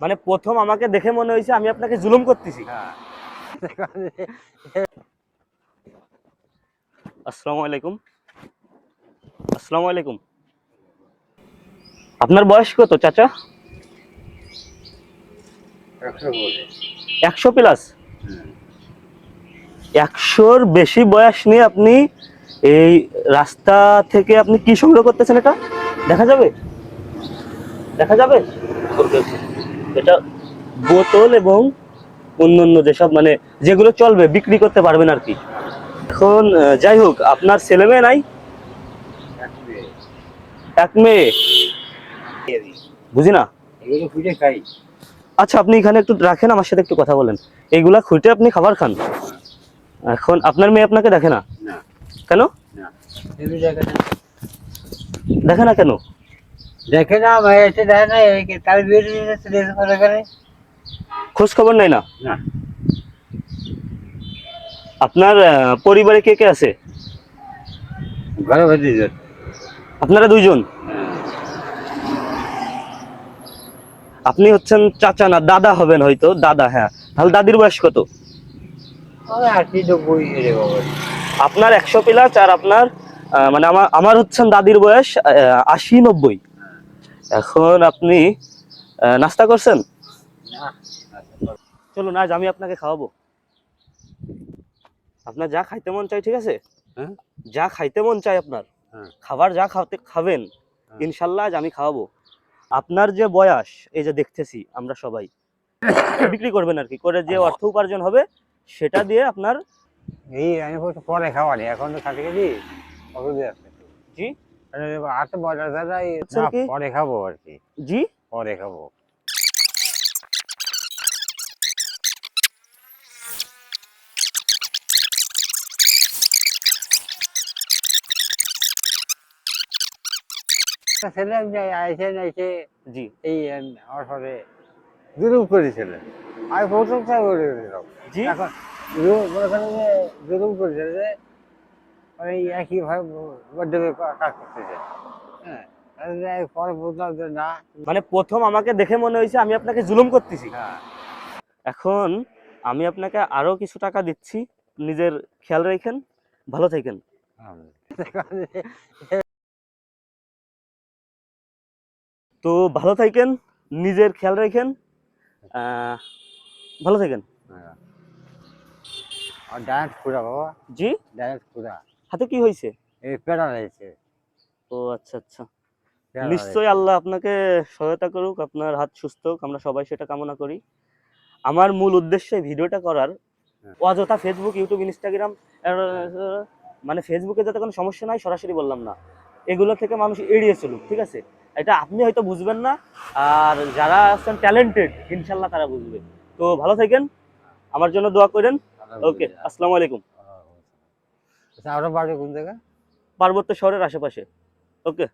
মানে প্রথম আমাকে দেখে মনে হয়েছে আমি আপনাকে জুলুম করতেছি। হ্যাঁ। আসসালামু আলাইকুম। আসসালামু আলাইকুম। আপনার বয়স কত চাচা? একশো প্লাস একশোর বেশি বয়স নিয়ে আপনি এই রাস্তা থেকে আপনি কি সংগ্রহ করতেছেন এটা? দেখা যাবে? দেখা যাবে। এটা বোতল এবং অন্যান্য যেসব মানে যেগুলো চলবে বিক্রি করতে পারবেন আর কি। এখন যাই হোক আপনার ছেলে মেয়ে নাই? এক মেয়ে। বুঝি না আচ্ছা আপনি এখানে একটু রাখেন আমার সাথে একটু কথা বলেন। এইগুলা খুঁটে আপনি খাবার খান। এখন আপনার মেয়ে আপনাকে দেখে না? কেন? দেখে না কেন? দেখে না ভাই এসে দেখে না তার বিয়ে করে করে খোঁজ খবর নাই না? আপনার পরিবারে কে কে আছে? ঘরে যেত আপনারা দুইজন? আপনি হচ্ছেন চাচা না দাদা হবেন হয়তো দাদা হ্যাঁ। তাহলে দাদির বয়স কত? আপনার একশো প্লাস আর আপনার মানে আমার আমার হচ্ছেন দাদির বয়স আশি নব্বই। এখন আপনি নাস্তা করছেন? চলুন আজ আমি আপনাকে খাওয়াবো। আপনার যা খাইতে মন চাই ঠিক আছে? হ্যাঁ? যা খাইতে মন চাই আপনার হ্যাঁ। খাবার যা খাওয়াতে খাবেন হ্যাঁ। ইনশাল্লাহ আজ আমি খাওয়াবো। আপনার যে বয়স এই যে দেখতেছি আমরা সবাই বিক্রি করবেন আর কি করে যে অর্থ উপার্জন হবে সেটা দিয়ে আপনার এই আমি পরে খাওয়ানি এখন তো খাতে গেছি জি? আট বছর দাদা এই আচ্ছা? পরে খাব আর কি। জি? পরে খাব। ছেলে আইসে আইসে জি। এই জুলুম করেছিলেন আমি চাই বলে দিলাম জি? এখন মনে করেন যে জুলুম করেছে যে ওই একইভাবে বার্থডে কাজ করতেছে হ্যাঁ। পরে বুঝলাম যে না। মানে প্রথম আমাকে দেখে মনে হয়েছে আমি আপনাকে জুলুম করতেছি। হ্যাঁ। এখন আমি আপনাকে আরও কিছু টাকা দিচ্ছি। নিজের খেয়াল রাখেন। ভালো থাকেন। তো ভালো থাকেন নিজের খেয়াল রাখেন। আহ, ভালো থাকেন। হ্যাঁ। আর ডায়েট খুঁড়া বাবা। জি? ডায়েট খুঁড়া হাতে কি হয়েছে? এই পেড়া রয়েছে ও আচ্ছা আচ্ছা। নিশ্চয়ই আল্লাহ আপনাকে সহায়তা করুক আপনার হাত সুস্থ হোক আমরা সবাই সেটা কামনা করি। আমার মূল উদ্দেশ্যে ভিডিওটা করার। অযথা ফেসবুক ইউটিউব ইনস্টাগ্রাম মানে ফেসবুকে যাতে কোনো সমস্যা নাই সরাসরি বললাম না। এগুলো থেকে মানুষ এড়িয়ে চলুক ঠিক আছে? এটা আপনি হয়তো বুঝবেন না আর যারা আছেন ট্যালেন্টেড ইনশাল্লাহ তারা বুঝবে। তো ভালো থাকেন আমার জন্য দোয়া করেন। ওকে আসসালামু আলাইকুম। আচ্ছা আরও বাড়ি কোন জায়গা? পার্বত্য শহরের আশেপাশে। ওকে